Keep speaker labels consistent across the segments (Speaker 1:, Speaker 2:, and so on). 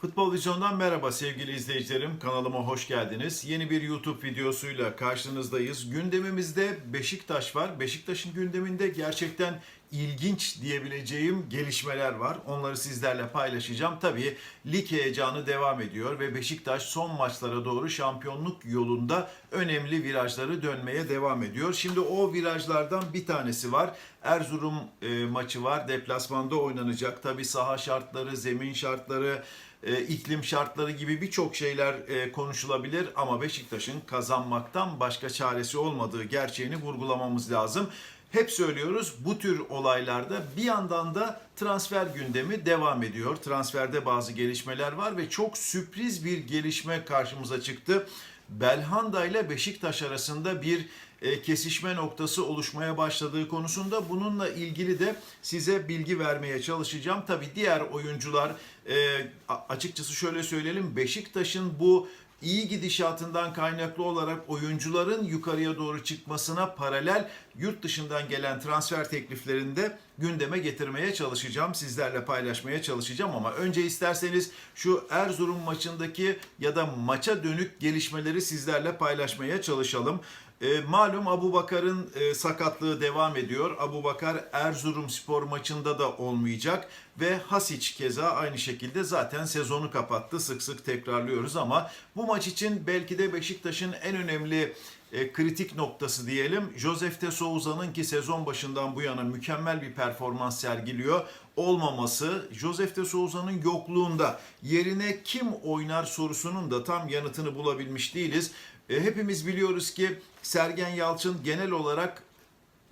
Speaker 1: Futbol Vizyon'dan merhaba sevgili izleyicilerim. Kanalıma hoş geldiniz. Yeni bir YouTube videosuyla karşınızdayız. Gündemimizde Beşiktaş var. Beşiktaş'ın gündeminde gerçekten ilginç diyebileceğim gelişmeler var. Onları sizlerle paylaşacağım. Tabii lig heyecanı devam ediyor ve Beşiktaş son maçlara doğru şampiyonluk yolunda önemli virajları dönmeye devam ediyor. Şimdi o virajlardan bir tanesi var. Erzurum e, maçı var. Deplasmanda oynanacak. Tabii saha şartları, zemin şartları, e, iklim şartları gibi birçok şeyler e, konuşulabilir ama Beşiktaş'ın kazanmaktan başka çaresi olmadığı gerçeğini vurgulamamız lazım. Hep söylüyoruz bu tür olaylarda bir yandan da transfer gündemi devam ediyor. Transferde bazı gelişmeler var ve çok sürpriz bir gelişme karşımıza çıktı. Belhanda ile Beşiktaş arasında bir e, kesişme noktası oluşmaya başladığı konusunda bununla ilgili de size bilgi vermeye çalışacağım. Tabii diğer oyuncular e, açıkçası şöyle söyleyelim Beşiktaş'ın bu iyi gidişatından kaynaklı olarak oyuncuların yukarıya doğru çıkmasına paralel yurt dışından gelen transfer tekliflerini de gündeme getirmeye çalışacağım. Sizlerle paylaşmaya çalışacağım ama önce isterseniz şu Erzurum maçındaki ya da maça dönük gelişmeleri sizlerle paylaşmaya çalışalım. E, malum Abu Bakar'ın e, sakatlığı devam ediyor. Abu Bakar Erzurum spor maçında da olmayacak ve Hasic keza aynı şekilde zaten sezonu kapattı. Sık sık tekrarlıyoruz ama bu maç için belki de Beşiktaş'ın en önemli e, kritik noktası diyelim. Josef de Souza'nın ki sezon başından bu yana mükemmel bir performans sergiliyor olmaması, Josef de Souza'nın yokluğunda yerine kim oynar sorusunun da tam yanıtını bulabilmiş değiliz. E, hepimiz biliyoruz ki Sergen Yalçın genel olarak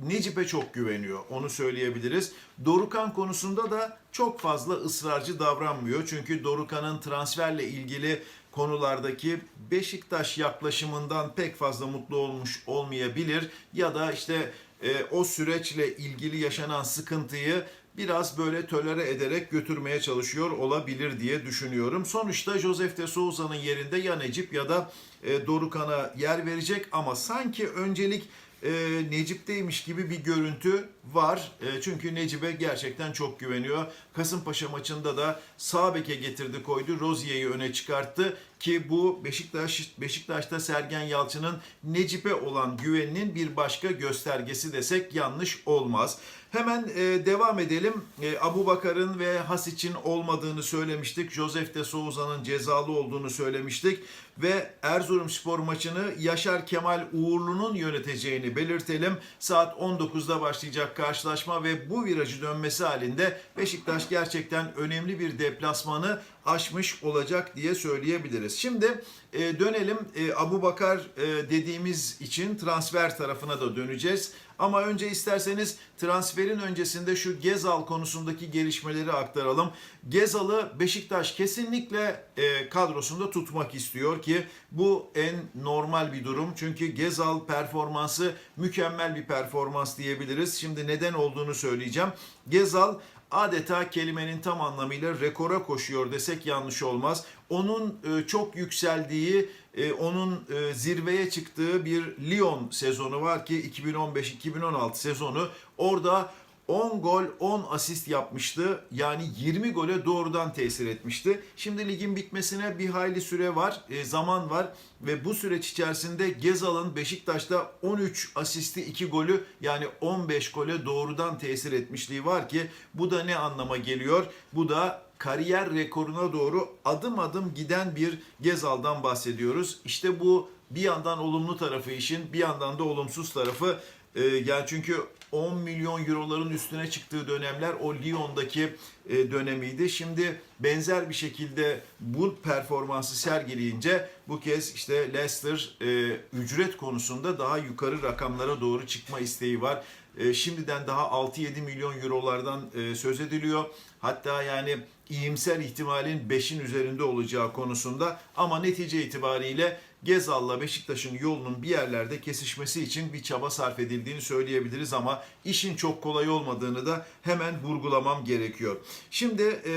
Speaker 1: Necip'e çok güveniyor. Onu söyleyebiliriz. Dorukan konusunda da çok fazla ısrarcı davranmıyor. Çünkü Dorukan'ın transferle ilgili konulardaki Beşiktaş yaklaşımından pek fazla mutlu olmuş olmayabilir. Ya da işte e, o süreçle ilgili yaşanan sıkıntıyı biraz böyle tölere ederek götürmeye çalışıyor olabilir diye düşünüyorum. Sonuçta Josef de Souza'nın yerinde ya Necip ya da e, Dorukan'a yer verecek ama sanki öncelik e, Necip'teymiş gibi bir görüntü var. E, çünkü Necip'e gerçekten çok güveniyor. Kasımpaşa maçında da sağ beke getirdi koydu. Rozier'i öne çıkarttı ki bu Beşiktaş Beşiktaş'ta Sergen Yalçın'ın Necip'e olan güveninin bir başka göstergesi desek yanlış olmaz. Hemen e, devam edelim. E, Abu Bakar'ın ve Hasic'in olmadığını söylemiştik. Josef de Souza'nın cezalı olduğunu söylemiştik. Ve Erzurum spor maçını Yaşar Kemal Uğurlu'nun yöneteceğini belirtelim. Saat 19'da başlayacak karşılaşma ve bu virajı dönmesi halinde Beşiktaş gerçekten önemli bir deplasmanı aşmış olacak diye söyleyebiliriz. Şimdi e, dönelim e, Abu Bakar e, dediğimiz için transfer tarafına da döneceğiz. Ama önce isterseniz transferin öncesinde şu Gezal konusundaki gelişmeleri aktaralım. Gezal'ı Beşiktaş kesinlikle e, kadrosunda tutmak istiyor ki bu en normal bir durum. Çünkü Gezal performansı mükemmel bir performans diyebiliriz. Şimdi neden olduğunu söyleyeceğim. Gezal adeta kelimenin tam anlamıyla rekora koşuyor desek yanlış olmaz. Onun e, çok yükseldiği, e, onun e, zirveye çıktığı bir Lyon sezonu var ki 2015-2016 sezonu. Orada 10 gol 10 asist yapmıştı. Yani 20 gole doğrudan tesir etmişti. Şimdi ligin bitmesine bir hayli süre var, e, zaman var ve bu süreç içerisinde Gezal'ın Beşiktaş'ta 13 asisti 2 golü yani 15 gole doğrudan tesir etmişliği var ki bu da ne anlama geliyor? Bu da kariyer rekoruna doğru adım adım giden bir Gezal'dan bahsediyoruz. İşte bu bir yandan olumlu tarafı işin, bir yandan da olumsuz tarafı. Ee, yani çünkü 10 milyon euroların üstüne çıktığı dönemler o Lyon'daki e, dönemiydi. Şimdi benzer bir şekilde bu performansı sergileyince bu kez işte Leicester e, ücret konusunda daha yukarı rakamlara doğru çıkma isteği var. E, şimdiden daha 6-7 milyon eurolardan söz ediliyor. Hatta yani iyimser ihtimalin 5'in üzerinde olacağı konusunda ama netice itibariyle Gezal'la Beşiktaş'ın yolunun bir yerlerde kesişmesi için bir çaba sarf edildiğini söyleyebiliriz ama işin çok kolay olmadığını da hemen vurgulamam gerekiyor. Şimdi e,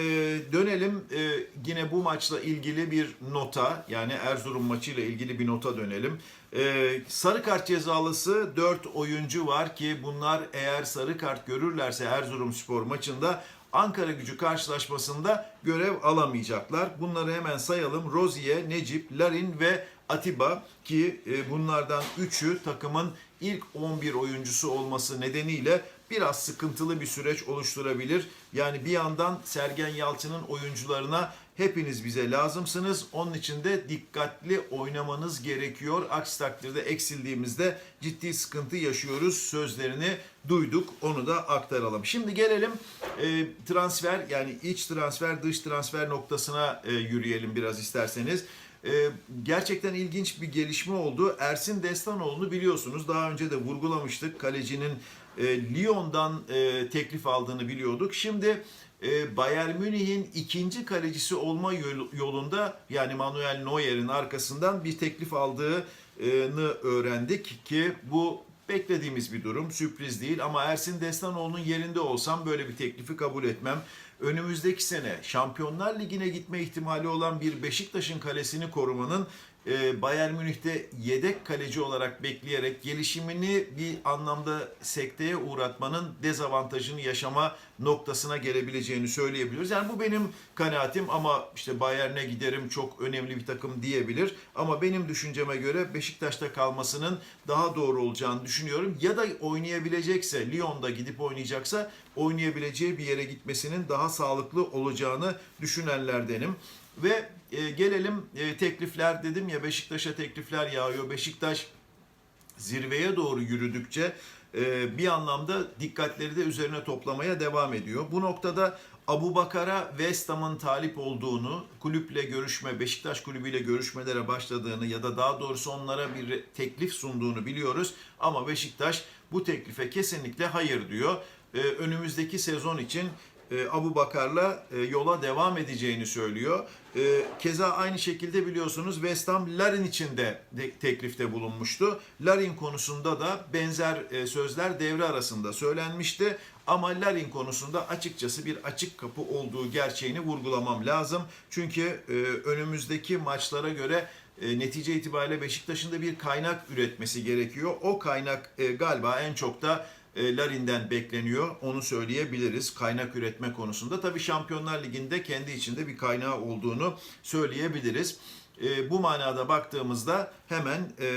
Speaker 1: dönelim e, yine bu maçla ilgili bir nota yani Erzurum maçıyla ilgili bir nota dönelim. E, sarı kart cezalısı 4 oyuncu var ki bunlar eğer sarı kart görürlerse Erzurum spor maçında Ankara gücü karşılaşmasında görev alamayacaklar. Bunları hemen sayalım. Rozier, Necip, Larin ve Atiba ki e, bunlardan üçü takımın ilk 11 oyuncusu olması nedeniyle biraz sıkıntılı bir süreç oluşturabilir. Yani bir yandan Sergen Yalçın'ın oyuncularına hepiniz bize lazımsınız. Onun için de dikkatli oynamanız gerekiyor. Aksi takdirde eksildiğimizde ciddi sıkıntı yaşıyoruz sözlerini duyduk. Onu da aktaralım. Şimdi gelelim e, transfer yani iç transfer dış transfer noktasına e, yürüyelim biraz isterseniz. E, gerçekten ilginç bir gelişme oldu. Ersin Destanoğlu'nu biliyorsunuz. Daha önce de vurgulamıştık. Kalecinin e, Lyon'dan e, teklif aldığını biliyorduk. Şimdi e, Bayern Münih'in ikinci kalecisi olma yol- yolunda yani Manuel Neuer'in arkasından bir teklif aldığını öğrendik ki bu beklediğimiz bir durum, sürpriz değil ama Ersin Destanoğlu'nun yerinde olsam böyle bir teklifi kabul etmem. Önümüzdeki sene Şampiyonlar Ligi'ne gitme ihtimali olan bir Beşiktaş'ın kalesini korumanın e, Bayern Münih'te yedek kaleci olarak bekleyerek gelişimini bir anlamda sekteye uğratmanın dezavantajını yaşama noktasına gelebileceğini söyleyebiliriz. Yani bu benim kanaatim ama işte Bayern'e giderim çok önemli bir takım diyebilir. Ama benim düşünceme göre Beşiktaş'ta kalmasının daha doğru olacağını düşünüyorum. Ya da oynayabilecekse, Lyon'da gidip oynayacaksa oynayabileceği bir yere gitmesinin daha sağlıklı olacağını düşünenlerdenim. Ve e, gelelim e, teklifler dedim ya Beşiktaş'a teklifler yağıyor. Beşiktaş zirveye doğru yürüdükçe e, bir anlamda dikkatleri de üzerine toplamaya devam ediyor. Bu noktada Abu Bakar'a West Ham'ın talip olduğunu, kulüple görüşme, Beşiktaş kulübüyle görüşmelere başladığını ya da daha doğrusu onlara bir teklif sunduğunu biliyoruz. Ama Beşiktaş bu teklife kesinlikle hayır diyor. E, önümüzdeki sezon için e, Abu Bakar'la e, yola devam edeceğini söylüyor. E, Keza aynı şekilde biliyorsunuz West Ham Larin için de teklifte bulunmuştu. Larin konusunda da benzer sözler devre arasında söylenmişti. Ama Larin konusunda açıkçası bir açık kapı olduğu gerçeğini vurgulamam lazım. Çünkü önümüzdeki maçlara göre netice itibariyle Beşiktaş'ın da bir kaynak üretmesi gerekiyor. O kaynak galiba en çok da Larin'den bekleniyor. Onu söyleyebiliriz kaynak üretme konusunda. Tabii Şampiyonlar Ligi'nde kendi içinde bir kaynağı olduğunu söyleyebiliriz. E, bu manada baktığımızda hemen e,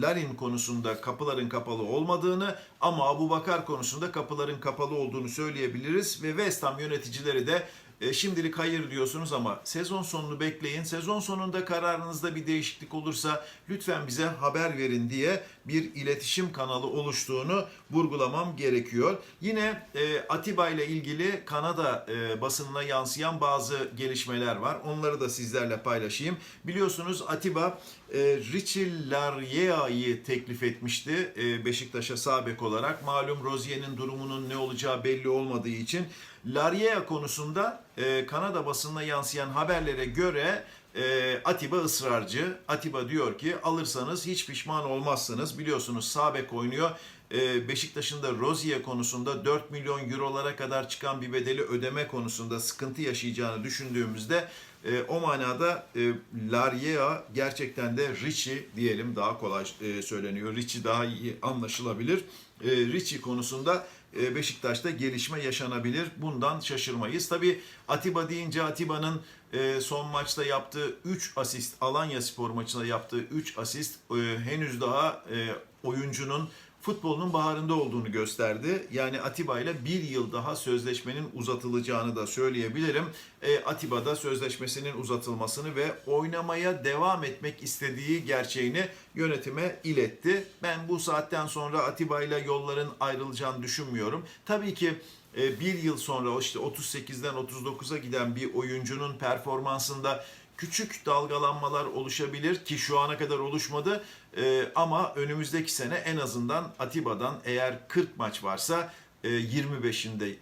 Speaker 1: Larin konusunda kapıların kapalı olmadığını ama Abu Bakar konusunda kapıların kapalı olduğunu söyleyebiliriz ve West Ham yöneticileri de e, şimdilik hayır diyorsunuz ama sezon sonunu bekleyin. Sezon sonunda kararınızda bir değişiklik olursa lütfen bize haber verin diye bir iletişim kanalı oluştuğunu vurgulamam gerekiyor. Yine e, Atiba ile ilgili Kanada e, basınına yansıyan bazı gelişmeler var. Onları da sizlerle paylaşayım. Biliyorsunuz Atiba e, Richie Lariea'yı teklif etmişti e, Beşiktaş'a sağ bek olarak. Malum Rozier'in durumunun ne olacağı belli olmadığı için Lariea konusunda e, Kanada basınına yansıyan haberlere göre e, Atiba ısrarcı. Atiba diyor ki alırsanız hiç pişman olmazsınız. Biliyorsunuz sağ bek oynuyor. E, Beşiktaş'ın da Rozier konusunda 4 milyon eurolara kadar çıkan bir bedeli ödeme konusunda sıkıntı yaşayacağını düşündüğümüzde e, o manada e, Lariea gerçekten de Richie diyelim daha kolay e, söyleniyor. Richie daha iyi anlaşılabilir. E, Richie konusunda e, Beşiktaş'ta gelişme yaşanabilir. Bundan şaşırmayız. Tabi Atiba deyince Atiba'nın e, son maçta yaptığı 3 asist, Alanya Spor maçında yaptığı 3 asist e, henüz daha e, oyuncunun futbolunun baharında olduğunu gösterdi. Yani Atiba ile bir yıl daha sözleşmenin uzatılacağını da söyleyebilirim. E, Atiba da sözleşmesinin uzatılmasını ve oynamaya devam etmek istediği gerçeğini yönetime iletti. Ben bu saatten sonra Atiba ile yolların ayrılacağını düşünmüyorum. Tabii ki bir yıl sonra işte 38'den 39'a giden bir oyuncunun performansında küçük dalgalanmalar oluşabilir ki şu ana kadar oluşmadı. Ee, ama önümüzdeki sene en azından Atiba'dan eğer 40 maç varsa e, 25'inde e,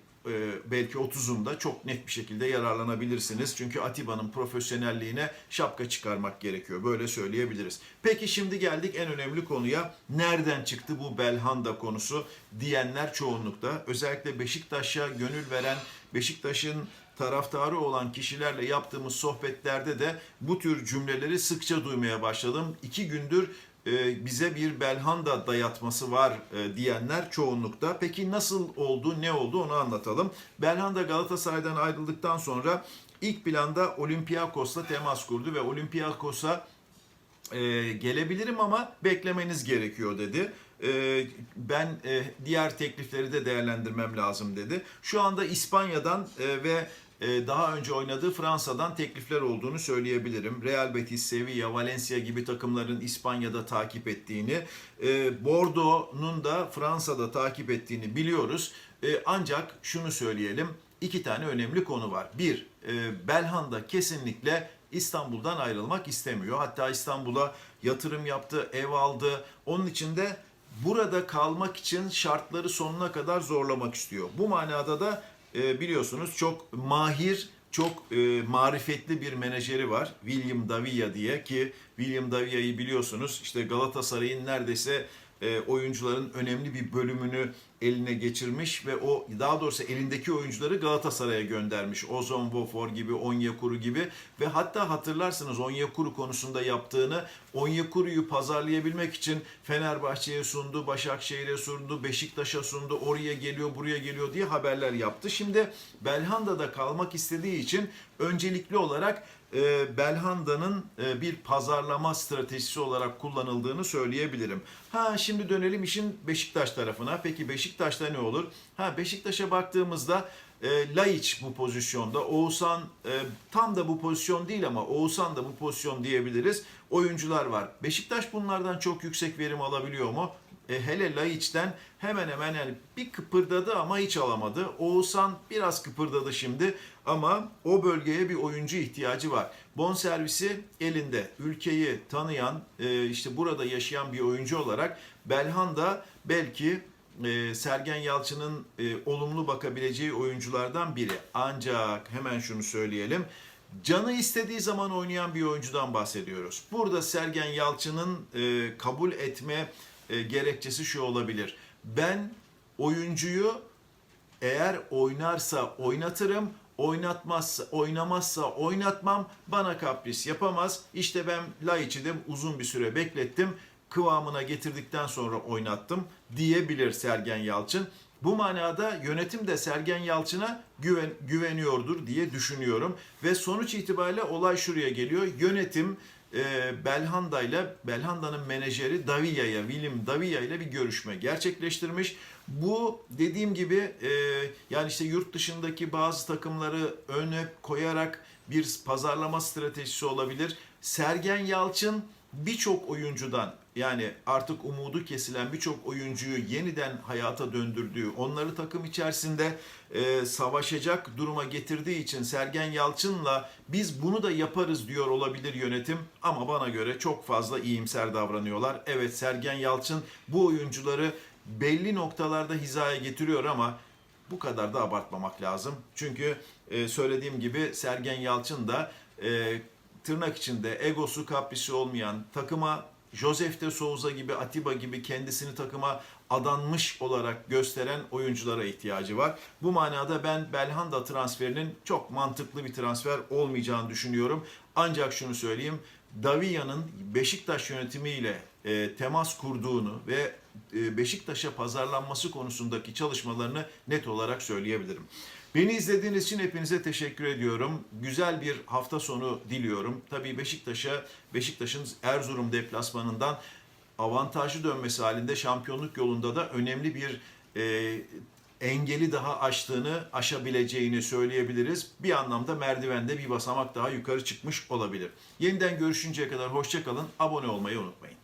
Speaker 1: belki 30'unda çok net bir şekilde yararlanabilirsiniz. Çünkü Atiba'nın profesyonelliğine şapka çıkarmak gerekiyor. Böyle söyleyebiliriz. Peki şimdi geldik en önemli konuya. Nereden çıktı bu Belhanda konusu diyenler çoğunlukta. Özellikle Beşiktaş'a gönül veren, Beşiktaş'ın taraftarı olan kişilerle yaptığımız sohbetlerde de bu tür cümleleri sıkça duymaya başladım. İki gündür e, bize bir Belhanda dayatması var e, diyenler çoğunlukta. Peki nasıl oldu, ne oldu onu anlatalım. Belhanda Galatasaray'dan ayrıldıktan sonra ilk planda Olympiakos'la temas kurdu ve Olympiakos'a e, gelebilirim ama beklemeniz gerekiyor dedi. Ben diğer teklifleri de değerlendirmem lazım dedi. Şu anda İspanya'dan ve daha önce oynadığı Fransa'dan teklifler olduğunu söyleyebilirim. Real Betis, Sevilla, Valencia gibi takımların İspanya'da takip ettiğini, e, Bordeaux'un da Fransa'da takip ettiğini biliyoruz. E, ancak şunu söyleyelim, iki tane önemli konu var. Bir, e, Belhanda kesinlikle İstanbul'dan ayrılmak istemiyor. Hatta İstanbul'a yatırım yaptı, ev aldı. Onun için de burada kalmak için şartları sonuna kadar zorlamak istiyor. Bu manada da e, biliyorsunuz çok mahir, çok e, marifetli bir menajeri var. William Davia diye ki William Davia'yı biliyorsunuz işte Galatasaray'ın neredeyse e, oyuncuların önemli bir bölümünü eline geçirmiş ve o daha doğrusu elindeki oyuncuları Galatasaray'a göndermiş. Ozon Vofor gibi, Onyekuru gibi ve hatta hatırlarsınız Onyekuru konusunda yaptığını Onyekuru'yu pazarlayabilmek için Fenerbahçe'ye sundu, Başakşehir'e sundu, Beşiktaş'a sundu, oraya geliyor, buraya geliyor diye haberler yaptı. Şimdi Belhanda'da kalmak istediği için öncelikli olarak e, Belhanda'nın e, bir pazarlama stratejisi olarak kullanıldığını söyleyebilirim. Ha şimdi dönelim işin Beşiktaş tarafına. Peki Beşiktaş'ta ne olur? Ha Beşiktaş'a baktığımızda e, Laiç bu pozisyonda. Oğuzhan e, tam da bu pozisyon değil ama Oğuzhan da bu pozisyon diyebiliriz. Oyuncular var. Beşiktaş bunlardan çok yüksek verim alabiliyor mu? E, hele Laiç'ten hemen hemen yani bir kıpırdadı ama hiç alamadı. Oğuzhan biraz kıpırdadı şimdi ama o bölgeye bir oyuncu ihtiyacı var. Bonservisi elinde. Ülkeyi tanıyan, e, işte burada yaşayan bir oyuncu olarak Belhanda belki e, Sergen Yalçın'ın e, olumlu bakabileceği oyunculardan biri. Ancak hemen şunu söyleyelim. Canı istediği zaman oynayan bir oyuncudan bahsediyoruz. Burada Sergen Yalçın'ın e, kabul etme e, gerekçesi şu olabilir. Ben oyuncuyu eğer oynarsa oynatırım, oynatmazsa oynamazsa oynatmam. Bana kapris yapamaz. İşte ben Laiç'i de uzun bir süre beklettim. Kıvamına getirdikten sonra oynattım diyebilir Sergen Yalçın. Bu manada yönetim de Sergen Yalçın'a güven, güveniyordur diye düşünüyorum. Ve sonuç itibariyle olay şuraya geliyor. Yönetim e, Belhanda ile Belhanda'nın menajeri Davia'ya, William Davia ile bir görüşme gerçekleştirmiş. Bu dediğim gibi e, yani işte yurt dışındaki bazı takımları öne koyarak bir pazarlama stratejisi olabilir. Sergen Yalçın birçok oyuncudan yani artık umudu kesilen birçok oyuncuyu yeniden hayata döndürdüğü, onları takım içerisinde e, savaşacak duruma getirdiği için Sergen Yalçın'la biz bunu da yaparız diyor olabilir yönetim ama bana göre çok fazla iyimser davranıyorlar. Evet Sergen Yalçın bu oyuncuları belli noktalarda hizaya getiriyor ama bu kadar da abartmamak lazım. Çünkü e, söylediğim gibi Sergen Yalçın da e, tırnak içinde egosu kaprisi olmayan takıma Josef de Souza gibi Atiba gibi kendisini takıma adanmış olarak gösteren oyunculara ihtiyacı var. Bu manada ben Belhanda transferinin çok mantıklı bir transfer olmayacağını düşünüyorum. Ancak şunu söyleyeyim. Davia'nın Beşiktaş yönetimiyle e, temas kurduğunu ve Beşiktaş'a pazarlanması konusundaki çalışmalarını net olarak söyleyebilirim. Beni izlediğiniz için hepinize teşekkür ediyorum. Güzel bir hafta sonu diliyorum. Tabii Beşiktaş'a, Beşiktaş'ın Erzurum deplasmanından avantajlı dönmesi halinde şampiyonluk yolunda da önemli bir e, engeli daha aştığını, aşabileceğini söyleyebiliriz. Bir anlamda merdivende bir basamak daha yukarı çıkmış olabilir. Yeniden görüşünceye kadar hoşçakalın. Abone olmayı unutmayın.